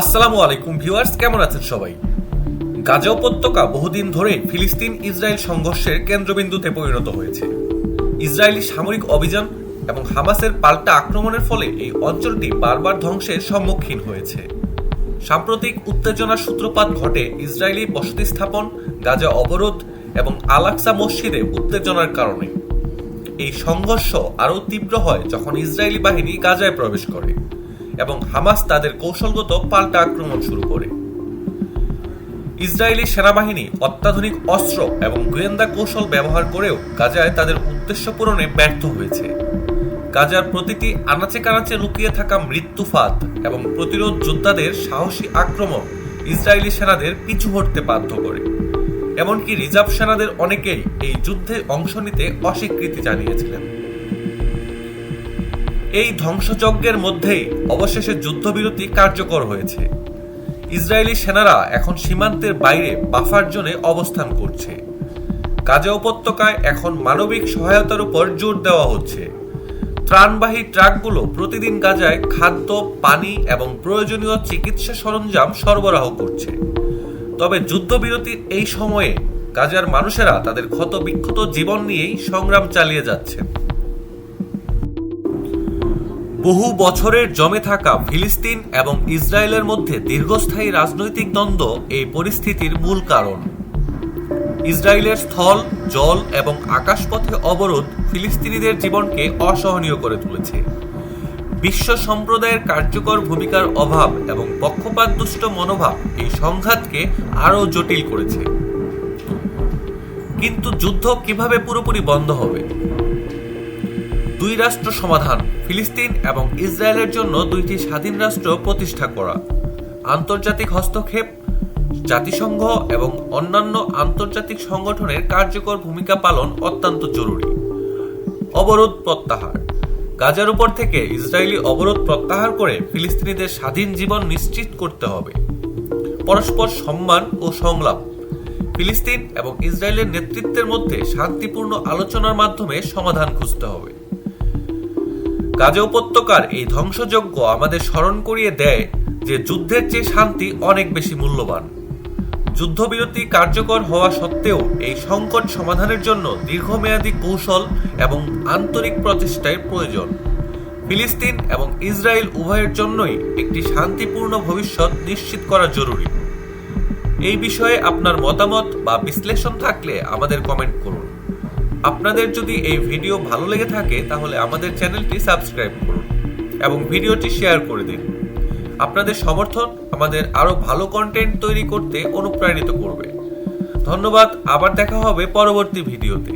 আসসালামু আলাইকুম ভিউয়ার্স, কেমন আছেন সবাই? গাজা উপত্যকা বহুদিন ধরে ফিলিস্তিন ইসরায়েল সংঘর্ষের কেন্দ্রবিন্দুতে পরিণত হয়েছে। ইসরায়েলি সামরিক অভিযান এবং হামাসের পাল্টা আক্রমণের ফলে এই অঞ্চলটি বারবার ধ্বংসের সম্মুখীন হয়েছে। সাম্প্রতিক উত্তেজনার সূত্রপাত ঘটে ইসরায়েলি বসতি স্থাপন, গাজা অবরোধ এবং আলাক্সা মসজিদে উত্তেজনার কারণে। এই সংঘর্ষ আরও তীব্র হয় যখন ইসরায়েলি বাহিনী গাজায় প্রবেশ করে। এবং হামাস তাদের কৌশলগত পাল্টা আক্রমণ শুরু করে। ইসরায়েলি সেনাবাহিনী অত্যাধুনিক অস্ত্র এবং গোয়েন্দা কৌশল ব্যবহার করেও গাজায় তাদের উদ্দেশ্য পূরণে ব্যর্থ হয়েছে। গাজার প্রতিটি আনাচে কানাচে লুকিয়ে থাকা মৃত্যু ফাঁদ এবং প্রতিরোধ যোদ্ধাদের সাহসী আক্রমণ ইসরায়েলি সেনাদের পিছু হটতে বাধ্য করে। এমনকি রিজার্ভ সেনাদের অনেকেই এই যুদ্ধে অংশ নিতে অস্বীকৃতি জানিয়েছিলেন। এই ধ্বংসযজ্ঞের মধ্যেই অবশেষে যুদ্ধবিরতি কার্যকর হয়েছে। ইসরায়েলি সেনারা এখন সীমান্তের বাইরে বাফার জোনে অবস্থান করছে। গাজা উপত্যকায় এখন মানবিক সহায়তার উপর জোর দেওয়া হচ্ছে। ত্রাণবাহী ট্রাকগুলো প্রতিদিন গাজায় খাদ্য, পানি এবং প্রয়োজনীয় চিকিৎসা সরঞ্জাম সরবরাহ করছে। তবে যুদ্ধবিরতির এই সময়ে গাজার মানুষেরা তাদের ক্ষত বিক্ষত জীবন নিয়েই সংগ্রাম চালিয়ে যাচ্ছেন। বহু বছরের জমে থাকা ফিলিস্তিন এবং ইসরায়েলের মধ্যে দীর্ঘস্থায়ী রাজনৈতিক দ্বন্দ্ব এই পরিস্থিতির মূল কারণ। ইসরায়েলের স্থল, জল এবং আকাশপথে অবরোধ ফিলিস্তিনিদের জীবনকে অসহনীয় করে তুলেছে। বিশ্ব সম্প্রদায়ের কার্যকর ভূমিকার অভাব এবং পক্ষপাতদুষ্ট মনোভাব এই সংঘাতকে আরও জটিল করেছে। কিন্তু যুদ্ধ কীভাবে পুরোপুরি বন্ধ হবে? দুই রাষ্ট্র সমাধান, ফিলিস্তিন এবং ইসরায়েলের জন্য দুইটি স্বাধীন রাষ্ট্র প্রতিষ্ঠা করা। আন্তর্জাতিক হস্তক্ষেপ, জাতিসংঘ এবং অন্যান্য আন্তর্জাতিক সংগঠনের কার্যকর ভূমিকা পালন অত্যন্ত জরুরি। অবরোধ প্রত্যাহার। গাজার উপর থেকে ইসরায়েলি অবরোধ প্রত্যাহার করে ফিলিস্তিনিদের স্বাধীন জীবন নিশ্চিত করতে হবে। পরস্পর সম্মান ও সংলাপ। ফিলিস্তিন এবং ইসরায়েলের নেতৃত্বের মধ্যে শান্তিপূর্ণ আলোচনার মাধ্যমে সমাধান খুঁজতে হবে। গাজা উপত্যকার এই ধ্বংসযজ্ঞ আমাদের স্মরণ করিয়ে দেয় যে যুদ্ধের চেয়ে শান্তি অনেক বেশি মূল্যবান। যুদ্ধবিরতি কার্যকর হওয়া সত্ত্বেও এই সংকট সমাধানের জন্য দীর্ঘমেয়াদী কৌশল এবং আন্তরিক প্রচেষ্টার প্রয়োজন। ফিলিস্তিন এবং ইসরায়েল উভয়ের জন্যই একটি শান্তিপূর্ণ ভবিষ্যৎ নিশ্চিত করা জরুরি। এই বিষয়ে আপনার মতামত বা বিশ্লেষণ থাকলে আমাদের কমেন্ট করুন। আপনাদের যদি এই ভিডিও ভালো লেগে থাকে, তাহলে আমাদের চ্যানেলটি সাবস্ক্রাইব করুন এবং ভিডিওটি শেয়ার করে দিন। আপনাদের সমর্থন আমাদের আরও ভালো কন্টেন্ট তৈরি করতে অনুপ্রাণিত করবে। ধন্যবাদ, আবার দেখা হবে পরবর্তী ভিডিওতে।